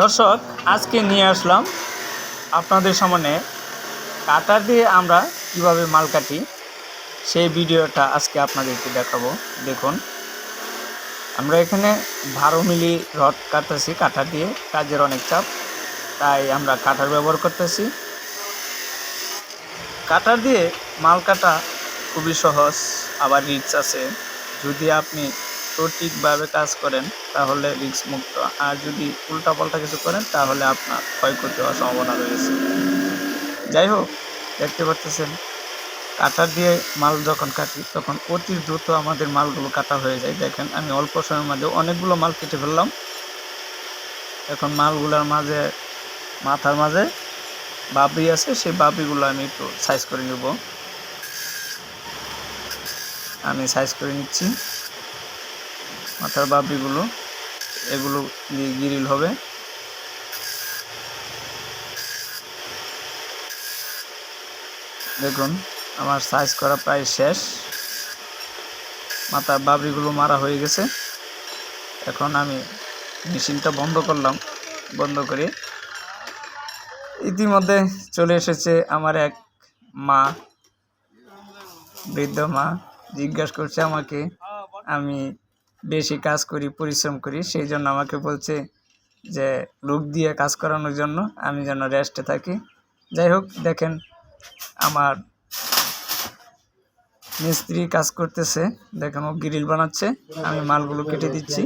দর্শক, আজকে নিয়ে আসলাম আপনাদের সামনে কাটার দিয়ে আমরা কীভাবে মাল কাটি, সেই ভিডিওটা আজকে আপনাদেরকে দেখাবো। দেখুন, আমরা এখানে বারো মিলি রড কাটতেছি কাটার দিয়ে, কাজের অনেক চাপ, তাই আমরা কাটার ব্যবহার করতেছি। কাটার দিয়ে মাল কাটা খুবই সহজ, আবার রিক্স আছে। যদি আপনি সঠিকভাবে কাজ করেন, তাহলে রিস্ক মুক্ত। আর যদি উল্টাপাল্টা কিছু করেন, তাহলে আপনার ক্ষয়ক্ষতি হওয়ার সম্ভাবনা রয়েছে। যাই হোক, দেখতে পাচ্ছেন, কাটা দিয়ে মাল যখন কাটি, তখন অতি দ্রুত আমাদের মালগুলো কাটা হয়ে যায়। দেখেন, আমি অল্প সময়ের মাঝে অনেকগুলো মাল কেটে ফেললাম। এখন মালগুলোর মাঝে, মাথার মাঝে বাবরি আছে, সেই বাবরিগুলো আমি একটু সাইজ করে নেব। আমি সাইজ করে নিচ্ছি। মাথার বাবরিগুলো এগুলো গিরিল হবে। দেখুন, আমার সাইজ করা প্রায় শেষ। মাথার বাবরিগুলো মারা হয়ে গেছে। এখন আমি মেশিনটা বন্ধ করলাম। বন্ধ করে ইতিমধ্যে চলে এসেছে আমার এক মা, বৃদ্ধ মা, জিজ্ঞাসা করছে আমাকে, আমি বেশি কাজ করি, পরিশ্রম করি, সেই জন্য আমাকে বলছে যে লোক দিয়ে কাজ করানোর জন্য আমি যেন রেস্টে থাকি। যাই হোক, দেখেন আমার মিস্ত্রি কাজ করতেছে। দেখেন ও গ্রিল বানাচ্ছে, আমি মালগুলো কেটে দিচ্ছি।